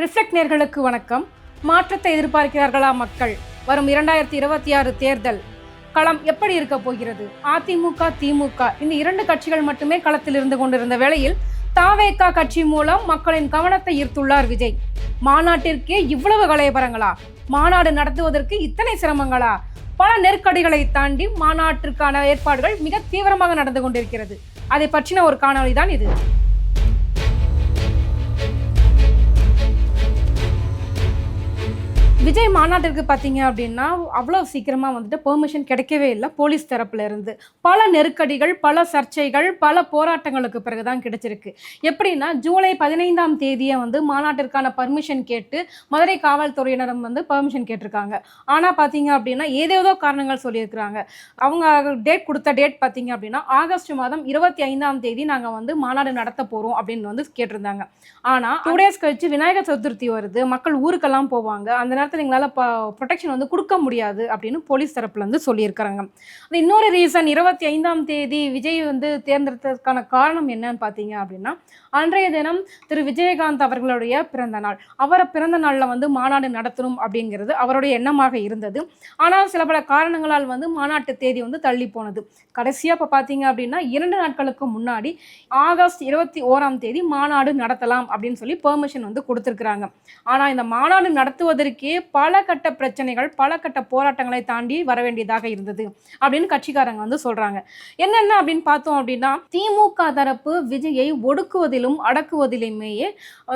Reflect நேர்களுக்கு வணக்கம். மாற்றத்தை எதிர்பார்க்கிறார்களா மக்கள்? வரும் இரண்டாயிரத்தி இருபத்தி ஆறு தேர்தல் களம் எப்படி இருக்க போகிறது? அதிமுக திமுக இந்த இரண்டு கட்சிகள் மட்டுமே களத்தில் இருந்து கொண்டிருந்த வேளையில் தாவேகா கட்சி மூலம் மக்களின் கவனத்தை ஈர்த்துள்ளார் விஜய். மாநாட்டிற்கே இவ்வளவு கலையபரங்களா? மாநாடு நடத்துவதற்கு இத்தனை சிரமங்களா? பல நெருக்கடிகளை தாண்டி மாநாட்டிற்கான ஏற்பாடுகள் மிக தீவிரமாக நடந்து கொண்டிருக்கிறது. அதை பற்றின ஒரு காணொளி தான் இது. விஜய் மாநாட்டிற்கு பார்த்தீங்க அப்படின்னா அவ்வளோ சீக்கிரமாக வந்துட்டு பெர்மிஷன் கிடைக்கவே இல்லை போலீஸ் தரப்புல இருந்து. பல நெருக்கடிகள் பல சர்ச்சைகள் பல போராட்டங்களுக்கு பிறகு தான் கிடைச்சிருக்கு. எப்படின்னா ஜூலை பதினைந்தாம் தேதியை வந்து மாநாட்டிற்கான பர்மிஷன் கேட்டு மதுரை காவல்துறையினரும் வந்து பர்மிஷன் கேட்டிருக்காங்க. ஆனால் பார்த்தீங்க அப்படின்னா ஏதேதோ காரணங்கள் சொல்லியிருக்கிறாங்க. அவங்க டேட் கொடுத்த டேட் பார்த்தீங்க அப்படின்னா ஆகஸ்ட் மாதம் இருபத்தி ஐந்தாம் தேதி நாங்கள் வந்து மாநாடு நடத்த போகிறோம் அப்படின்னு வந்து கேட்டிருந்தாங்க. ஆனால் டூ டேஸ் கழிச்சு விநாயகர் சதுர்த்தி வருது. மக்கள் ஊருக்கெல்லாம் போவாங்க. அந்த நேரத்தில் எங்களால் ப்ரொடெக்ஷன் வந்து கொடுக்க முடியாது அப்படின்னு போலீஸ் தரப்புலேருந்து சொல்லியிருக்கிறாங்க. அது இன்னொரு ரீசன் இருபத்தி ஐந்தாம் தேதி விஜய் வந்து தேர்ந்தெடுத்ததுக்கான காரணம் என்னன்னு பார்த்தீங்க அப்படின்னா அன்றைய தினம் திரு விஜயகாந்த் அவர்களுடைய பிறந்த நாள். அவரை பிறந்த நாளில் வந்து மாநாடு நடத்தணும் அப்படிங்கிறது அவருடைய எண்ணமாக இருந்தது. ஆனால் சில பல காரணங்களால் வந்து மாநாட்டு தேதி வந்து தள்ளி போனது. கடைசியாக இப்போ பார்த்தீங்க அப்படின்னா இரண்டு நாட்களுக்கு முன்னாடி ஆகஸ்ட் இருபத்தி ஓராம் தேதி மாநாடு நடத்தலாம் அப்படின்னு சொல்லி பெர்மிஷன் வந்து கொடுத்துருக்குறாங்க. ஆனால் இந்த மாநாடு நடத்துவதற்கே பல கட்ட பிரச்சனைகள் பல கட்ட போராட்டங்களை தாண்டி வர வேண்டியதாக இருந்தது அப்படின்னு கட்சிக்காரங்க வந்து சொல்றாங்க. என்னென்ன அப்படின்னு பார்த்தோம் அப்படின்னா திமுக தரப்பு விஜயை ஒடுக்குவதிலும் அடக்குவதிலுமேயே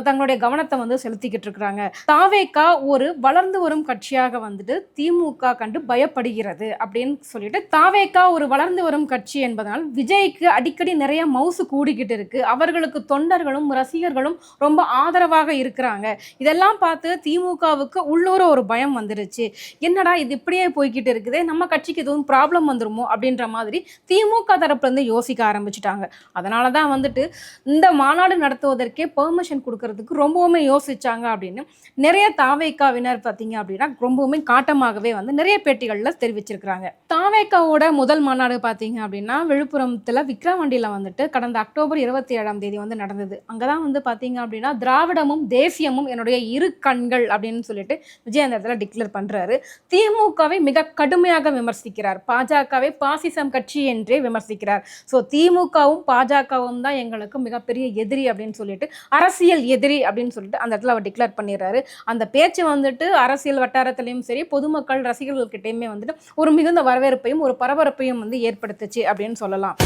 தங்களுடைய கவனத்தை வந்து செலுத்திக்கிட்டு இருக்கிறாங்க. தாவேக்கா ஒரு வளர்ந்து வரும் கட்சியாக வந்துட்டு திமுக கண்டு பயப்படுகிறது அப்படின்னு சொல்லிட்டு தாவேக்கா ஒரு வளர்ந்து வரும் கட்சி என்பதனால் விஜய்க்கு அடிக்கடி நிறைய மவுசு கூடிக்கிட்டு இருக்கு. அவர்களுக்கு தொண்டர்களும் ரசிகர்களும் ரொம்ப ஆதரவாக இருக்கிறாங்க. இதெல்லாம் பார்த்து திமுகவுக்கு உள்ளூர் ஒரு பயம் வந்துருச்சு. என்னடா இது இப்படியே போய்கிட்டு இருக்குது? நம்ம கட்சிக்கு எதுவும் ப்ராப்ளம் வந்துருமோ? அப்படின்ற மாதிரி திமுக தரப்புலேருந்து யோசிக்க ஆரம்பிச்சிட்டாங்க. அதனால தான் வந்துட்டு இந்த மாநாடு நடத்துவதற்கே பெர்மிஷன் கொடுக்கறதுக்கு ரொம்பவுமே யோசிச்சாங்க அப்படின்னு நிறைய தாவேக்காவினர் பார்த்தீங்க அப்படின்னா ரொம்பவுமே காட்டமாகவே வந்து நிறைய பேட்டிகளில் தெரிவிச்சிருக்கிறாங்க. தாவேக்காவோட முதல் மாநாடு பார்த்தீங்க அப்படின்னா விழுப்புரத்தில் விக்ரவாண்டியில் வந்துட்டு கடந்த அக்டோபர் இருபத்தி ஏழாம் தேதி வந்து நடந்தது. அங்கே தான் வந்து பார்த்தீங்க அப்படின்னா திராவிடமும் தேசியமும் என்னுடைய இரு கண்கள் அப்படின்னு சொல்லிட்டு விஜய் அந்த இடத்துல டிக்ளேர் பண்ணுறாரு திமுகவை மிக கடுமையாக விமர்சிக்கிறார். பாஜகவை பாசிசம் கட்சி என்றே விமர்சிக்கிறார். ஸோ திமுகவும் பாஜகவும் தான் எங்களுக்கு மிகப்பெரிய எதிரி அப்படின்னு சொல்லிட்டு அரசியல் எதிரி அப்படின்னு சொல்லிட்டு அந்த இடத்துல அவர் டிக்ளேர் பண்ணிடுறாரு. அந்த பேச்சு வந்துட்டு அரசியல் வட்டாரத்திலையும் சரி பொதுமக்கள் ரசிகர்கள்கிட்டையுமே வந்துட்டு ஒரு மிகுந்த வரவேற்பையும் ஒரு பரபரப்பையும் வந்து ஏற்படுத்துச்சு அப்படின்னு சொல்லலாம்.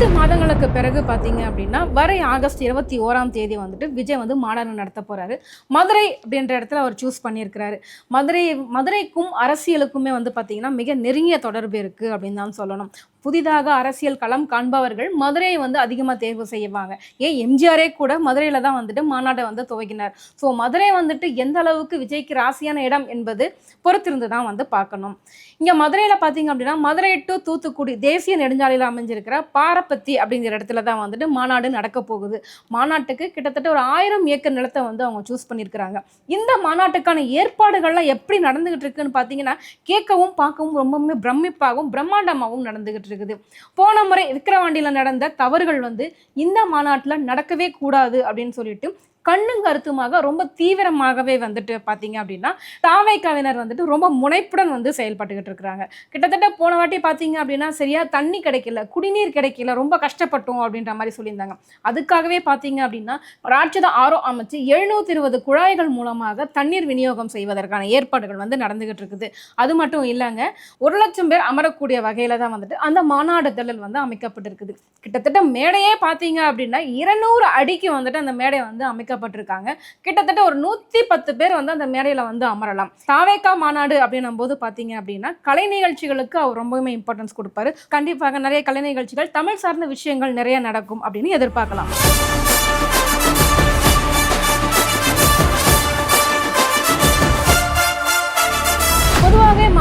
பத்து மாதங்களுக்கு பிறகு பார்த்தீங்க அப்படின்னா வரை ஆகஸ்ட் இருபத்தி ஓராம் தேதி வந்துட்டு விஜய் வந்து மாநாடு நடத்த போகிறாரு மதுரை அப்படின்ற இடத்துல அவர் சூஸ் பண்ணியிருக்கிறாரு. மதுரை மதுரைக்கும் அரசியலுக்குமே வந்து பார்த்தீங்கன்னா மிக நெருங்கிய தொடர்பு இருக்குது அப்படின்னு தான் சொல்லணும். புதிதாக அரசியல் களம் காண்பவர்கள் மதுரையை வந்து அதிகமாக தேர்வு செய்வாங்க. ஏன்? எம்ஜிஆரே கூட மதுரையில் தான் வந்துட்டு மாநாட்டை வந்து துவக்கினார். ஸோ மதுரை வந்துட்டு எந்த அளவுக்கு விஜய்க்கு ராசியான இடம் என்பது பொறுத்திருந்து தான் வந்து பார்க்கணும். இங்கே மதுரையில் பார்த்தீங்க அப்படின்னா மதுரை டு தூத்துக்குடி தேசிய நெடுஞ்சாலையில் அமைஞ்சிருக்கிற பாரப்பத்தி அப்படிங்கிற இடத்துல தான் வந்துட்டு மாநாடு நடக்க போகுது. மாநாட்டுக்கு கிட்டத்தட்ட ஒரு ஆயிரம் ஏக்கர் நிலத்தை வந்து அவங்க சூஸ் பண்ணியிருக்கிறாங்க இந்த மாநாட்டுக்கான ஏற்பாடுகள்லாம் எப்படி நடந்துகிட்டு இருக்குன்னு பார்த்தீங்கன்னா கேட்கவும் பார்க்கவும் ரொம்பவுமே பிரமிப்பாகவும் பிரம்மாண்டமாகவும் நடந்துகிட்டு இருக்குது போன முறை விக்கிரவாண்டியில் நடந்த தவறுகள் வந்து இந்த மாநாட்டில் நடக்கவே கூடாது அப்படின்னு சொல்லிட்டு கண்ணும் கருத்துமாக ரொம்ப தீவிரமாகவே வந்துட்டு பார்த்தீங்க அப்படின்னா தாவைக்காவினர் வந்துட்டு ரொம்ப முனைப்புடன் வந்து செயல்பட்டுக்கிட்டு இருக்கிறாங்க. கிட்டத்தட்ட போன வாட்டி பார்த்தீங்க அப்படின்னா சரியா தண்ணி கிடைக்கல குடிநீர் கிடைக்கல ரொம்ப கஷ்டப்பட்டோம் அப்படின்ற மாதிரி சொல்லியிருந்தாங்க. அதுக்காகவே பார்த்தீங்க அப்படின்னா ராட்சத ஆரோ அமைச்சு எழுநூத்தி இருபது குழாய்கள் மூலமாக தண்ணீர் விநியோகம் செய்வதற்கான ஏற்பாடுகள் வந்து நடந்துகிட்டு இருக்குது. அது மட்டும் இல்லைங்க ஒரு லட்சம் பேர் அமரக்கூடிய வகையில் தான் வந்துட்டு அந்த மாநாடு திடல் வந்து அமைக்கப்பட்டிருக்குது. கிட்டத்தட்ட மேடையே பார்த்தீங்க அப்படின்னா இருநூறு அடிக்கு வந்துட்டு அந்த மேடை வந்து வைக்கப்பட்டிருக்காங்க கிட்டத்தட்ட ஒரு நூற்றி பத்து பேர் வந்து அந்த மேடையில் வந்து அமரலாம். தாவேக்கா மாநாடு அப்படின்னும் போது பார்த்தீங்க அப்படின்னா கலை நிகழ்ச்சிகளுக்கு அவர் ரொம்பவுமே இம்பார்ட்டன்ஸ் கொடுப்பாரு. கண்டிப்பாக நிறைய கலை நிகழ்ச்சிகள் தமிழ் சார்ந்த விஷயங்கள் நிறைய நடக்கும் அப்படின்னு எதிர்பார்க்கலாம்.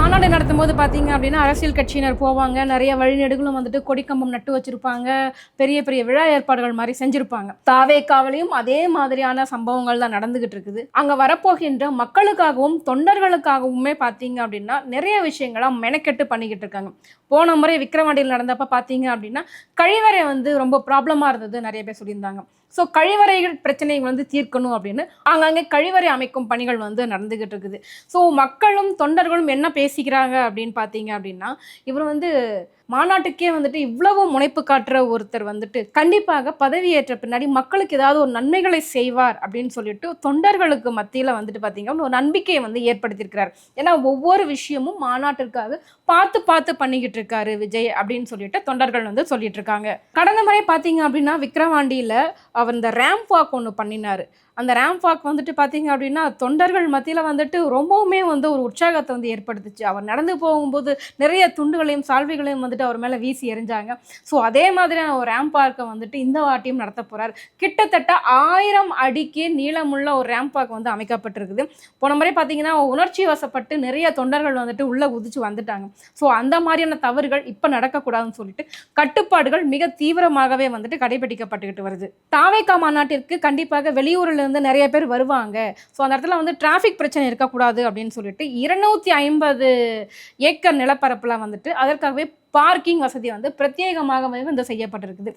மாநாடு நடத்தும் போது பார்த்தீங்க அப்படின்னா அரசியல் கட்சியினர் போவாங்க. நிறைய வழிநெடுகளும் வந்துட்டு கொடிக்கம்பம் நட்டு வச்சிருப்பாங்க. பெரிய பெரிய விழா ஏற்பாடுகள் மாதிரி செஞ்சிருப்பாங்க. தாவே காவலையும் அதே மாதிரியான சம்பவங்கள் தான் நடந்துகிட்டு இருக்குது. அங்க வரப்போகின்ற மக்களுக்காகவும் தொண்டர்களுக்காகவுமே பார்த்தீங்க அப்படின்னா நிறைய விஷயங்களை மெனக்கெட்டு பண்ணிக்கிட்டு இருக்காங்க. போன முறை விக்ரவாண்டியில் நடந்தப்ப பார்த்தீங்க அப்படின்னா கழிவறை வந்து ரொம்ப ப்ராப்ளமாக இருந்தது நிறைய பேர் சொல்லியிருந்தாங்க. ஸோ கழிவறைகள் பிரச்சனையை வந்து தீர்க்கணும் அப்படின்னு ஆங்காங்கே கழிவறை அமைக்கும் பணிகள் வந்து நடந்துகிட்டு இருக்குது. ஸோ மக்களும் தொண்டர்களும் என்ன பேசிக்கிறாங்க அப்படின்னு பார்த்தீங்க அப்படின்னா இவர் வந்து மாநாட்டுக்கே வந்துட்டு இவ்வளவு முனைப்பு காட்டுற ஒருத்தர் வந்துட்டு கண்டிப்பாக பதவியேற்ற பின்னாடி மக்களுக்கு ஏதாவது ஒரு நன்மைகளை செய்வார் அப்படின்னு சொல்லிட்டு தொண்டர்களுக்கு மத்தியில் வந்துட்டு பார்த்தீங்கன்னா ஒரு நம்பிக்கையை வந்து ஏற்படுத்தியிருக்கிறார். ஏன்னா ஒவ்வொரு விஷயமும் மாநாட்டிற்காக பார்த்து பார்த்து பண்ணிக்கிட்டு இருக்காரு விஜய் அப்படின்னு சொல்லிட்டு தொண்டர்கள் வந்து சொல்லிட்டு இருக்காங்க. கடந்த முறை பார்த்தீங்க அப்படின்னா விக்ரவாண்டியில் அவர் இந்த ரேம்ப் வாக் ஒன்று பண்ணினார். அந்த ரேம்ப் வாக் வந்துட்டு பார்த்தீங்க அப்படின்னா தொண்டர்கள் மத்தியில் வந்துட்டு ரொம்பவுமே வந்து ஒரு உற்சாகத்தை வந்து ஏற்படுத்துச்சு. அவர் நடந்து போகும்போது நிறைய துண்டுகளையும் சால்வைகளையும் வந்துட்டு அவர் மேலே வீசி எறிஞ்சாங்க. ஸோ அதே மாதிரியான ஒரு ரேம்ப் பார்க்கை வந்துட்டு இந்த வாட்டியும் நடத்த போகிறார் கிட்டத்தட்ட ஆயிரம் அடிக்கு நீளமுள்ள ஒரு ரேம்ப் பார்க் வந்து அமைக்கப்பட்டிருக்குது. போன முறை பார்த்தீங்கன்னா உணர்ச்சி வசப்பட்டு நிறைய தொண்டர்கள் வந்துட்டு உள்ளே குதிச்சு வந்துட்டாங்க. ஸோ அந்த மாதிரியான தவறுகள் இப்போ நடக்கக்கூடாதுன்னு சொல்லிட்டு கட்டுப்பாடுகள் மிக தீவிரமாகவே வந்துட்டு கடைபிடிக்கப்பட்டுக்கிட்டு வருது. தாவேக்கா மாநாட்டிற்கு கண்டிப்பாக வெளியூரில் இருந்து நிறைய பேர் வருவாங்க. ஸோ அந்த இடத்துல வந்து டிராஃபிக் பிரச்சனை இருக்கக்கூடாது அப்படின்னு சொல்லிட்டு இருநூத்தி ஐம்பது ஏக்கர் நிலப்பரப்பில் வந்துட்டு அதற்காகவே பார்க்கிங் வசதி வந்து பிரத்யேகமாக வந்து செய்யப்பட்டிருக்குது.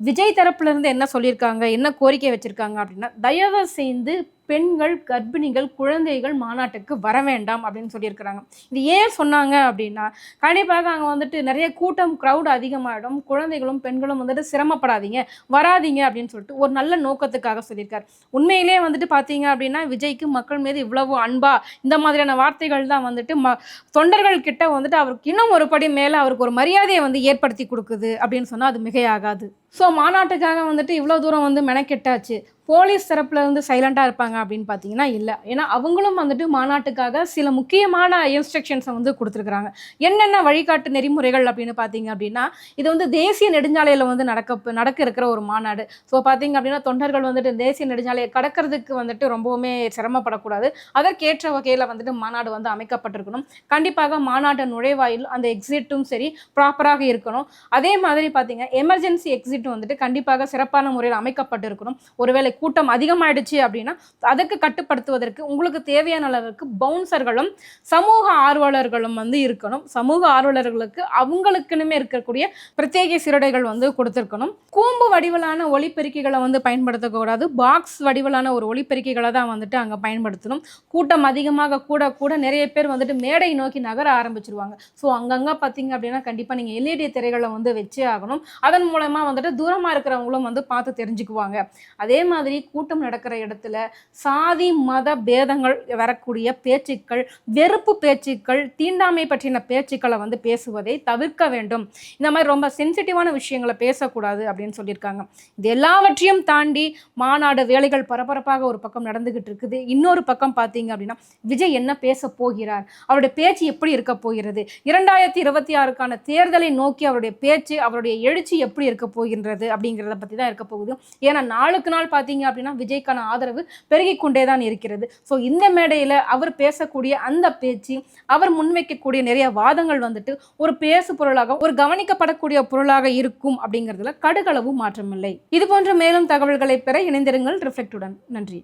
விஜய் தரப்புலேருந்து என்ன சொல்லியிருக்காங்க? என்ன கோரிக்கை வச்சுருக்காங்க? அப்படின்னா தயவு செய்து பெண்கள் கர்ப்பிணிகள் குழந்தைகள் மாநாட்டுக்கு வர வேண்டாம் அப்படின்னு சொல்லியிருக்கிறாங்க. இது ஏன் சொன்னாங்க அப்படின்னா கண்டிப்பாக அங்கே வந்துட்டு நிறைய கூட்டம் க்ரௌட் அதிகமாகிடும் குழந்தைகளும் பெண்களும் வந்துட்டு சிரமப்படாதீங்க வராதீங்க அப்படின்னு சொல்லிட்டு ஒரு நல்ல நோக்கத்துக்காக சொல்லியிருக்காரு. உண்மையிலேயே வந்துட்டு பார்த்தீங்க அப்படின்னா விஜய்க்கு மக்கள் மீது இவ்வளவு அன்பா இந்த மாதிரியான வார்த்தைகள் தான் வந்துட்டு ம தொண்டர்கள் கிட்ட வந்துட்டு அவருக்கு இன்னும் ஒரு படி மேலே அவருக்கு ஒரு மரியாதையை வந்து ஏற்படுத்தி கொடுக்குது அப்படின்னு சொன்னால் அது மிகையாகாது. ஸோ மாநாட்டுக்காக வந்துட்டு இவ்வளோ தூரம் வந்து மெனக்கெட்டாச்சு. போலீஸ் தரப்புல இருந்து சைலண்டாக இருப்பாங்க அப்படின்னு பார்த்தீங்கன்னா இல்லை. ஏன்னா அவங்களும் வந்துட்டு மாநாட்டுக்காக சில முக்கியமான இன்ஸ்ட்ரக்ஷன்ஸை வந்து கொடுத்துருக்குறாங்க. என்னென்ன வழிகாட்டு நெறிமுறைகள் அப்படின்னு பார்த்தீங்க அப்படின்னா இது வந்து தேசிய நெடுஞ்சாலையில் வந்து நடக்க நடக்க இருக்கிற ஒரு மாநாடு. ஸோ பார்த்தீங்க அப்படின்னா தொண்டர்கள் வந்துட்டு தேசிய நெடுஞ்சாலையை கடக்கிறதுக்கு வந்துட்டு ரொம்பவுமே சிரமப்படக்கூடாது. அதற்கேற்ற வகையில் வந்துட்டு மாநாடு வந்து அமைக்கப்பட்டிருக்கணும். கண்டிப்பாக மாநாட்டு நுழைவாயில் அந்த எக்ஸிட்டும் சரி ப்ராப்பராக இருக்கணும். அதே மாதிரி பார்த்தீங்க எமர்ஜென்சி எக்ஸிட் வந்துட்டு கண்டிப்பாக சிறப்பான முறையில் அமைக்கப்பட்டிருக்கணும். ஒருவேளை கூட்டம் அதிகமாயிடுச்சு அப்படின்னா அதற்கு கட்டுப்படுத்துவதற்கு உங்களுக்கு தேவையான அளவுக்கு பவுன்சர்களும் சமூக ஆர்வலர்களும் வந்து இருக்கணும். சமூக ஆர்வலர்களுக்கு அவங்களுக்குனுமே இருக்கக்கூடிய பிரத்யேக சிரடைகள் வந்து கொடுத்துருக்கணும். கூம்பு வடிவிலான ஒளிப்பெருக்கிகளை வந்து பயன்படுத்தக்கூடாது பாக்ஸ் வடிவிலான ஒரு ஒளிப்பெருக்கிகளை தான் வந்துட்டு அங்கே பயன்படுத்தணும். கூட்டம் அதிகமாக கூட கூட நிறைய பேர் வந்துட்டு மேடை நோக்கி நகர ஆரம்பிச்சிருவாங்க. ஸோ அங்கங்கே பார்த்தீங்க அப்படின்னா கண்டிப்பாக நீங்கள் எல்இடி திரைகளை வந்து வச்சே ஆகணும். அதன் மூலமாக வந்துட்டு தூரமாக இருக்கிறவங்களும் வந்து பார்த்து தெரிஞ்சுக்குவாங்க. அதே மாதிரி கூட்டம் நடக்கிற இடத்துல சாதி மத பேதங்கள் வரக்கூடிய பேச்சுக்கள் வெறுப்பு பேச்சுக்கள் தீண்டாமை பற்றின பேச்சுக்களை வந்து பேசுவதை தவிர்க்க வேண்டும். இந்த மாதிரி ரொம்ப சென்சிட்டிவான விஷயங்களை பேசக்கூடாது அப்படின்னு சொல்லியிருக்காங்க. இது எல்லாவற்றையும் தாண்டி மாநாடு வேலைகள் பரபரப்பாக ஒரு பக்கம் நடந்துகிட்டு இருக்குது. இன்னொரு பக்கம் பார்த்தீங்க அப்படின்னா விஜய் என்ன பேச போகிறார்? அவருடைய பேச்சு எப்படி இருக்க போகிறது? இரண்டாயிரத்தி இருபத்தி ஆறுக்கான தேர்தலை நோக்கி அவருடைய பேச்சு அவருடைய எழுச்சி எப்படி இருக்க போகின்றது அப்படிங்கிறத பற்றி தான் இருக்க போகுது. ஏன்னா நாளுக்கு நாள் பார்த்தீங்க அப்படின்னா விஜய்க்கான ஆதரவு பெருகிக் கொண்டே தான் இருக்கிறது. ஸோ இந்த மேடையில் அவர் பேசக்கூடிய அந்த பேச்சு அவர் முன்வைக்கக்கூடிய நிறைய வாதங்கள் வந்துட்டு ஒரு பேசு பொருளாக ஒரு கவனிக்கப்படக்கூடிய பொருளாக இருக்கும் அப்படிங்கிறதுல கடுகளவு மாற்றமில்லை. இது போன்ற மேலும் தகவல்களை பெற இணைந்திருங்கள் ரிஃப்ளெக்டுடன் நன்றி.